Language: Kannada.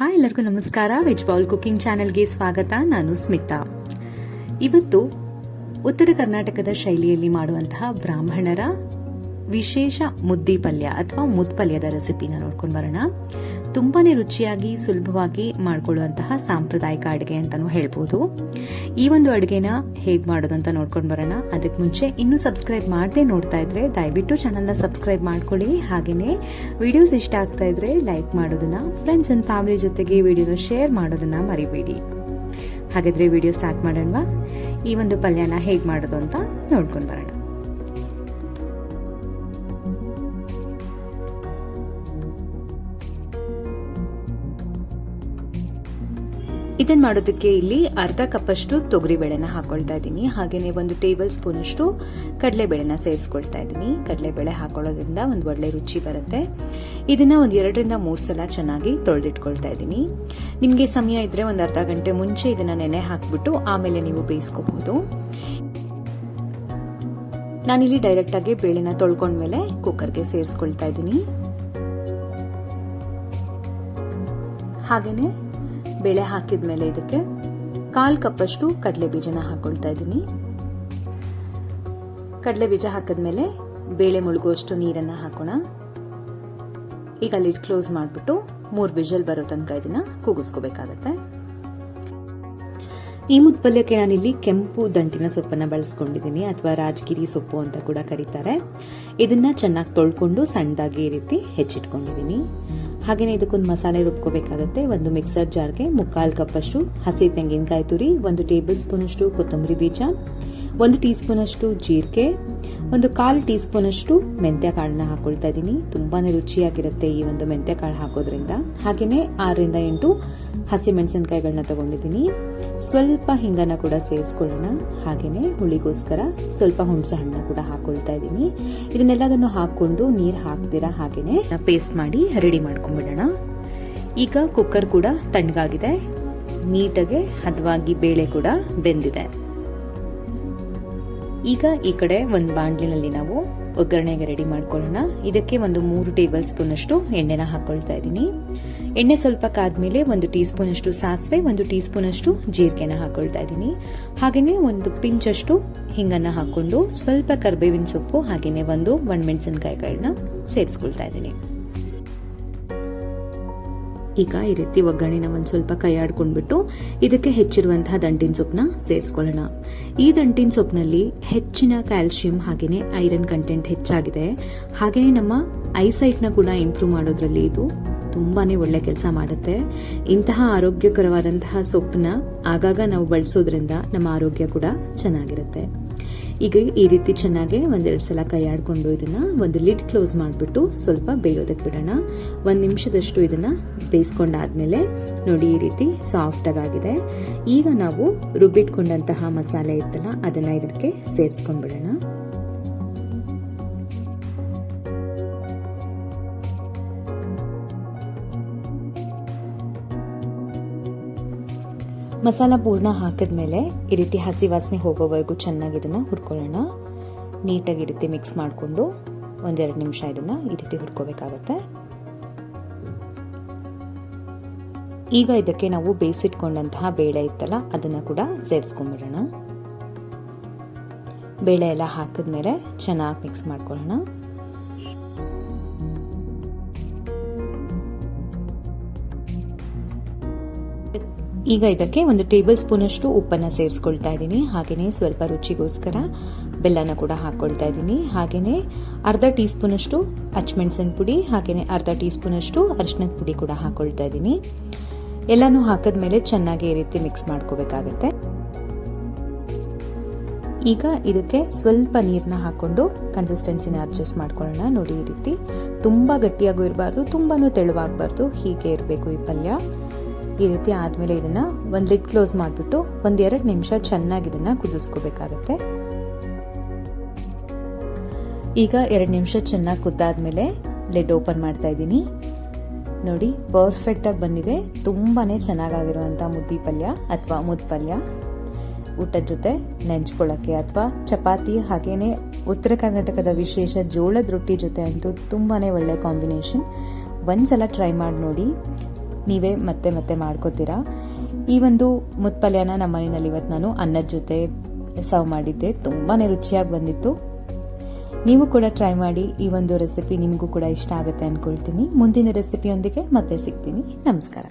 ಹಾಯ್ ಎಲ್ಲರಿಗೂ ನಮಸ್ಕಾರ. ವೆಜ್ ಬೌಲ್ ಕುಕಿಂಗ್ ಚಾನೆಲ್ಗೆ ಸ್ವಾಗತ. ನಾನು ಸ್ಮಿತಾ. ಇವತ್ತು ಉತ್ತರ ಕರ್ನಾಟಕದ ಶೈಲಿಯಲ್ಲಿ ಮಾಡುವಂತಹ ಬ್ರಾಹ್ಮಣರ ವಿಶೇಷ ಮುದ್ದಿ ಪಲ್ಯ ಅಥವಾ ಮುದ್ ಪಲ್ಯದ ರೆಸಿಪಿನ ನೋಡ್ಕೊಂಡು ಬರೋಣ. ತುಂಬಾ ರುಚಿಯಾಗಿ, ಸುಲಭವಾಗಿ ಮಾಡ್ಕೊಳ್ಳುವಂತಹ ಸಾಂಪ್ರದಾಯಿಕ ಅಡುಗೆ ಅಂತಲೂ ಹೇಳ್ಬೋದು. ಈ ಒಂದು ಅಡುಗೆನ ಹೇಗೆ ಮಾಡೋದು ಅಂತ ನೋಡ್ಕೊಂಡು ಬರೋಣ. ಅದಕ್ಕೆ ಮುಂಚೆ ಇನ್ನೂ ಸಬ್ಸ್ಕ್ರೈಬ್ ಮಾಡದೆ ನೋಡ್ತಾ ಇದ್ರೆ ದಯವಿಟ್ಟು ಚಾನಲ್ನ ಸಬ್ಸ್ಕ್ರೈಬ್ ಮಾಡ್ಕೊಳ್ಳಿ. ಹಾಗೆಯೇ ವಿಡಿಯೋಸ್ ಇಷ್ಟ ಆಗ್ತಾ ಇದ್ರೆ ಲೈಕ್ ಮಾಡೋದನ್ನ ಫ್ರೆಂಡ್ಸ್ ಅಂಡ್ ಫ್ಯಾಮಿಲಿ ಜೊತೆಗೆ ವಿಡಿಯೋನ ಶೇರ್ ಮಾಡೋದನ್ನ ಮರಿಬೇಡಿ. ಹಾಗಾದ್ರೆ ವಿಡಿಯೋ ಸ್ಟಾರ್ಟ್ ಮಾಡೋಣವಾ? ಈ ಒಂದು ಪಲ್ಯನ ಹೇಗೆ ಮಾಡೋದು ಅಂತ ನೋಡ್ಕೊಂಡು ಬರೋಣ. ಇದನ್ನ ಮಾಡೋದಕ್ಕೆ ಇಲ್ಲಿ ಅರ್ಧ ಕಪ್ಪಷ್ಟು ತೊಗರಿಬೇಳೆನ ಹಾಕೊಳ್ತಾ ಇದ್ದೀನಿ. ಹಾಗೇನೆ ಒಂದು ಟೇಬಲ್ ಸ್ಪೂನ್ ಅಷ್ಟು ಕಡಲೆಬೇಳೆನ ಸೇರಿಸ್ಕೊಳ್ತಾ ಇದ್ದೀನಿ. ಕಡಲೆಬೇಳೆ ಹಾಕೊಳ್ಳೋದ್ರಿಂದ ಒಂದು ಒಳ್ಳೆ ರುಚಿ ಬರುತ್ತೆ. ಇದನ್ನ ಒಂದು ಎರಡರಿಂದ ಮೂರು ಸಲ ಚೆನ್ನಾಗಿ ತೊಳೆದಿಟ್ಕೊಳ್ತಾ ಇದ್ದೀನಿ. ನಿಮಗೆ ಸಮಯ ಇದ್ರೆ ಒಂದು ಅರ್ಧ ಗಂಟೆ ಮುಂಚೆ ಇದನ್ನ ನೆನೆ ಹಾಕ್ಬಿಟ್ಟು ಆಮೇಲೆ ನೀವು ಬೇಯಿಸ್ಕೋಬಹುದು ನಾನಿಲ್ಲಿ ಡೈರೆಕ್ಟ್ ಆಗಿ ಬೇಳೆನ ತೊಳ್ಕೊಂಡ್ಮೇಲೆ ಕುಕ್ಕರ್ಗೆ ಸೇರಿಸ್ಕೊಳ್ತಾ ಇದ್ದೀನಿ. ಹಾಗೇನೆ ಬೇಳೆ ಹಾಕಿದ ಮೇಲೆ ಇದಕ್ಕೆ ಕಾಲು ಕಪ್ಪಷ್ಟು ಕಡಲೆ ಬೀಜನ ಹಾಕೊಳ್ತಾ ಇದ್ದೀನಿ. ಕಡಲೆ ಬೀಜ ಹಾಕಿದ್ಮೇಲೆ ಬೇಳೆ ಮುಳುಗುವಷ್ಟು ನೀರನ್ನ ಹಾಕೋಣ. ಈಗ ಲಿಡ್ ಕ್ಲೋಸ್ ಮಾಡಿಬಿಟ್ಟು ಮೂರು ವಿಜಲ್ ಬರೋ ತನಕ ಇದನ್ನ ಕೂಗಿಸ್ಕೋಬೇಕಾಗತ್ತೆ. ಈ ಮುತ್ಪಲ್ಯಕ್ಕೆ ನಾನಿಲ್ಲಿ ಕೆಂಪು ದಂಟಿನ ಸೊಪ್ಪನ್ನ ಬಳಸ್ಕೊಂಡಿದ್ದೀನಿ ಅಥವಾ ರಾಜಗಿರಿ ಸೊಪ್ಪು ಅಂತ ಕೂಡ ಕರೀತಾರೆ. ಇದನ್ನ ಚೆನ್ನಾಗಿ ತೊಳ್ಕೊಂಡು ಸಣ್ಣದಾಗಿ ಈ ರೀತಿ ಹೆಚ್ಚಿಟ್ಕೊಂಡಿದ್ದೀನಿ. ಹಾಗೆಯೇ ಇದಕ್ಕೊಂದು ಮಸಾಲೆ ರುಬ್ಕೋಬೇಕಾಗತ್ತೆ. ಒಂದು ಮಿಕ್ಸರ್ ಜಾರ್ಗೆ ಮುಕ್ಕಾಲು ಕಪ್ಪಷ್ಟು ಹಸಿ ತೆಂಗಿನಕಾಯಿ ತುರಿ, ಒಂದು ಟೇಬಲ್ ಸ್ಪೂನಷ್ಟು ಕೊತ್ತಂಬರಿ ಬೀಜ, ಒಂದು ಟೀ ಸ್ಪೂನಷ್ಟು ಜೀರಿಗೆ, ಒಂದು ಕಾಲು ಟೀ ಸ್ಪೂನಷ್ಟು ಮೆಂತ್ಯ ಕಾಳನ್ನ ಹಾಕೊಳ್ತಾ ಇದ್ದೀನಿ. ತುಂಬಾನೇ ರುಚಿಯಾಗಿರುತ್ತೆ ಈ ಒಂದು ಮೆಂತ್ಯ ಕಾಳು ಹಾಕೋದ್ರಿಂದ. ಹಾಗೆಯೇ ಆರರಿಂದ ಎಂಟು ಹಸಿ ಮೆಣಸಿನಕಾಯಿಗಳನ್ನ ತಗೊಂಡಿದ್ದೀನಿ. ಸ್ವಲ್ಪ ಹಿಂಗನ್ನ ಕೂಡ ಸೇರಿಸ್ಕೊಳ್ಳೋಣ. ಹಾಗೆಯೇ ಹುಳಿಗೋಸ್ಕರ ಸ್ವಲ್ಪ ಹುಣಸೆ ಹಣ್ಣನ್ನ ಕೂಡ ಹಾಕೊಳ್ತಾ ಇದ್ದೀನಿ. ಇದನ್ನೆಲ್ಲದನ್ನು ಹಾಕೊಂಡು ನೀರು ಹಾಕ್ತೀರಾ ಹಾಗೆಯೇ ಪೇಸ್ಟ್ ಮಾಡಿ ರೆಡಿ ಮಾಡ್ಕೊಂಡ್ಬಿಡೋಣ ಈಗ ಕುಕ್ಕರ್ ಕೂಡ ತಣ್ಣಗಾಗಿದೆ. ನೀಟಾಗಿ ಹದವಾಗಿ ಬೇಳೆ ಕೂಡ ಬೆಂದಿದೆ. ಈಗ ಈ ಕಡೆ ಒಂದು ಬಾಂಡ್ಲಿನಲ್ಲಿ ನಾವು ಒಗ್ಗರಣೆಗೆ ರೆಡಿ ಮಾಡ್ಕೊಳ್ಳೋಣ. ಇದಕ್ಕೆ ಒಂದು ಮೂರು ಟೇಬಲ್ ಸ್ಪೂನ್ ಅಷ್ಟು ಎಣ್ಣೆನ ಹಾಕೊಳ್ತಾ ಇದ್ದೀನಿ. ಎಣ್ಣೆ ಸ್ವಲ್ಪ ಕಾದ್ಮೇಲೆ ಒಂದು ಟೀ ಸ್ಪೂನ್ ಅಷ್ಟು ಸಾಸಿವೆ, ಒಂದು ಟೀ ಸ್ಪೂನ್ ಅಷ್ಟು ಜೀರಿಗೆನ ಹಾಕೊಳ್ತಾ ಇದ್ದೀನಿ. ಹಾಗೆಯೇ ಒಂದು ಪಿಂಚ್ ಅಷ್ಟು ಹಿಂಗನ್ನ ಹಾಕೊಂಡು ಸ್ವಲ್ಪ ಕರ್ಬೇವಿನ ಸೊಪ್ಪು ಹಾಗೆಯೇ ಒಂದು ಒಣಮೆಣಸಿನಕಾಯಿಗಳನ್ನ ಸೇರಿಸ್ಕೊಳ್ತಾ ಇದ್ದೀನಿ. ಈಗ ಈ ರೀತಿ ಒಗ್ಗರಣೆನ ಒಂದು ಸ್ವಲ್ಪ ಕೈ ಆಡ್ಕೊಂಡ್ಬಿಟ್ಟು ಇದಕ್ಕೆ ಹೆಚ್ಚಿರುವಂತಹ ದಂಟಿನ ಸೊಪ್ಪನ್ನ ಸೇರಿಸ್ಕೊಳ್ಳೋಣ. ಈ ದಂಟಿನ ಸೊಪ್ಪಿನಲ್ಲಿ ಹೆಚ್ಚಿನ ಕ್ಯಾಲ್ಸಿಯಂ ಹಾಗೆಯೇ ಐರನ್ ಕಂಟೆಂಟ್ ಹೆಚ್ಚಾಗಿದೆ. ಹಾಗೆಯೇ ನಮ್ಮ ಐಸೈಟ್ನ ಕೂಡ ಇಂಪ್ರೂವ್ ಮಾಡೋದ್ರಲ್ಲಿ ಇದು ತುಂಬಾನೇ ಒಳ್ಳೆ ಕೆಲಸ ಮಾಡುತ್ತೆ. ಇಂತಹ ಆರೋಗ್ಯಕರವಾದಂತಹ ಸೊಪ್ಪನ್ನ ಆಗಾಗ ನಾವು ಬಳಸೋದ್ರಿಂದ ನಮ್ಮ ಆರೋಗ್ಯ ಕೂಡ ಚೆನ್ನಾಗಿರುತ್ತೆ. ಈಗ ಈ ರೀತಿ ಚೆನ್ನಾಗಿ ಒಂದೆರಡು ಸಲ ಕೈ ಆಡ್ಕೊಂಡು ಇದನ್ನ ಒಂದು ಲಿಡ್ ಕ್ಲೋಸ್ ಮಾಡಿಬಿಟ್ಟು ಸ್ವಲ್ಪ ಬೇಯೋದಕ್ಕೆ ಬಿಡೋಣ. ಒಂದು ನಿಮಿಷದಷ್ಟು ಇದನ್ನ ಬೇಯಿಸ್ಕೊಂಡಾದ್ಮೇಲೆ ನೋಡಿ ಈ ರೀತಿ ಸಾಫ್ಟ್ ಆಗಿದೆ ಈಗ ನಾವು ರುಬ್ಬಿಟ್ಕೊಂಡಂತಹ ಮಸಾಲೆ ಇತ್ತಲ್ಲ, ಅದನ್ನ ಇದಕ್ಕೆ ಸೇರಿಸ್ಕೊಂಡ್ಬಿಡೋಣ. ಮಸಾಲ ಪೂರ್ಣ ಹಾಕಿದ ಮೇಲೆ ಈ ರೀತಿ ಹಸಿ ವಾಸನೆ ಹೋಗೋವರೆಗೂ ಚೆನ್ನಾಗಿ ಇದನ್ನ ಹುರ್ಕೊಳ್ಳೋಣ. ನೀಟಾಗಿ ರೀತಿ ಮಿಕ್ಸ್ ಮಾಡಿಕೊಂಡು ಒಂದೆರಡು ನಿಮಿಷ ಇದನ್ನ ಈ ರೀತಿ ಹುರ್ಕೋಬೇಕಾಗತ್ತೆ. ಈಗ ಇದಕ್ಕೆ ನಾವು ಬೇಯಿಸಿಟ್ಕೊಂಡಂತಹ ಬೇಳೆ ಇತ್ತಲ್ಲ, ಅದನ್ನ ಕೂಡ ಸೇರಿಸ್ಕೊಂಡ್ಬಿಡೋಣ ಬೇಳೆ ಎಲ್ಲ ಹಾಕಿದ್ಮೇಲೆ ಚೆನ್ನಾಗಿ ಮಿಕ್ಸ್ ಮಾಡ್ಕೊಳ್ಳೋಣ. ಈಗ ಇದಕ್ಕೆ ಒಂದು ಟೇಬಲ್ ಸ್ಪೂನಷ್ಟು ಉಪ್ಪನ್ನು ಸೇರಿಸ್ಕೊಳ್ತಾ ಇದ್ದೀನಿ. ಹಾಗೆಯೇ ಸ್ವಲ್ಪ ರುಚಿಗೋಸ್ಕರ ಬೆಲ್ಲನ ಕೂಡ ಹಾಕ್ಕೊಳ್ತಾ ಇದ್ದೀನಿ. ಹಾಗೆಯೇ ಅರ್ಧ ಟೀ ಸ್ಪೂನ್ ಅಷ್ಟು ಅಚ್ಚಮೆಣಸಿನ ಪುಡಿ ಹಾಗೆಯೇ ಅರ್ಧ ಟೀ ಸ್ಪೂನ್ ಅಷ್ಟು ಅರಿಶಿನದ ಪುಡಿ ಕೂಡ ಹಾಕ್ಕೊಳ್ತಾ ಇದ್ದೀನಿ. ಎಲ್ಲನೂ ಹಾಕಿದ್ಮೇಲೆ ಚೆನ್ನಾಗಿ ಈ ರೀತಿ ಮಿಕ್ಸ್ ಮಾಡ್ಕೋಬೇಕಾಗತ್ತೆ. ಈಗ ಇದಕ್ಕೆ ಸ್ವಲ್ಪ ನೀರನ್ನ ಹಾಕ್ಕೊಂಡು ಕನ್ಸಿಸ್ಟೆನ್ಸಿನ ಅಡ್ಜಸ್ಟ್ ಮಾಡ್ಕೊಳ್ಳೋಣ. ನೋಡಿ ಈ ರೀತಿ ತುಂಬ ಗಟ್ಟಿಯಾಗೂ ಇರಬಾರ್ದು ತುಂಬಾ ತೆಳುವಾಗಬಾರ್ದು. ಹೀಗೆ ಇರಬೇಕು ಈ ಪಲ್ಯ. ಈ ರೀತಿ ಆದಮೇಲೆ ಇದನ್ನ ಒಂದು ಲಿಡ್ ಕ್ಲೋಸ್ ಮಾಡಿಬಿಟ್ಟು ಎರಡು ನಿಮಿಷ ಚೆನ್ನಾಗಿ ಇದನ್ನ ಕುದಿಸ್ಕೋಬೇಕಾಗತ್ತೆ. ಈಗ ಎರಡು ನಿಮಿಷ ಚೆನ್ನಾಗಿ ಕುದ್ದಾದ್ಮೇಲೆ ಲಿಡ್ ಓಪನ್ ಮಾಡ್ತಾ ಇದ್ದೀನಿ. ನೋಡಿ ಪರ್ಫೆಕ್ಟ್ ಆಗಿ ಬಂದಿದೆ. ತುಂಬಾನೇ ಚೆನ್ನಾಗಾಗಿರುವಂಥ ಮುದ್ದಿ ಪಲ್ಯ ಅಥವಾ ಮುದ್ ಪಲ್ಯ. ಊಟದ ಜೊತೆ ನೆಂಚ್ಕೊಳ್ಳೋಕ್ಕೆ ಅಥವಾ ಚಪಾತಿ ಹಾಗೇನೆ ಉತ್ತರ ಕರ್ನಾಟಕದ ವಿಶೇಷ ಜೋಳದ ರೊಟ್ಟಿ ಜೊತೆ ಅಂತೂ ತುಂಬಾನೇ ಒಳ್ಳೆ ಕಾಂಬಿನೇಷನ್ ಒಂದ್ಸಲ ಟ್ರೈ ಮಾಡಿ ನೋಡಿ. ನೀವೇ ಮತ್ತೆ ಮತ್ತೆ ಮಾಡ್ಕೋತೀರಾ? ಈ ಒಂದು ಮುತ್ಪಲ್ಯನ ನಮ್ಮ ಮನೆಯಲ್ಲಿ ಇವತ್ತು ನಾನು ಅನ್ನದ ಜೊತೆ ಸರ್ವ್ ಮಾಡಿದ್ದೆ. ತುಂಬಾ ರುಚಿಯಾಗಿ ಬಂದಿತ್ತು. ನೀವು ಕೂಡ ಟ್ರೈ ಮಾಡಿ ಈ ಒಂದು ರೆಸಿಪಿ ನಿಮಗೂ ಕೂಡ ಇಷ್ಟ ಆಗುತ್ತೆ ಅಂದ್ಕೊಳ್ತೀನಿ ಮುಂದಿನ ರೆಸಿಪಿಯೊಂದಿಗೆ ಮತ್ತೆ ಸಿಗ್ತೀನಿ. ನಮಸ್ಕಾರ.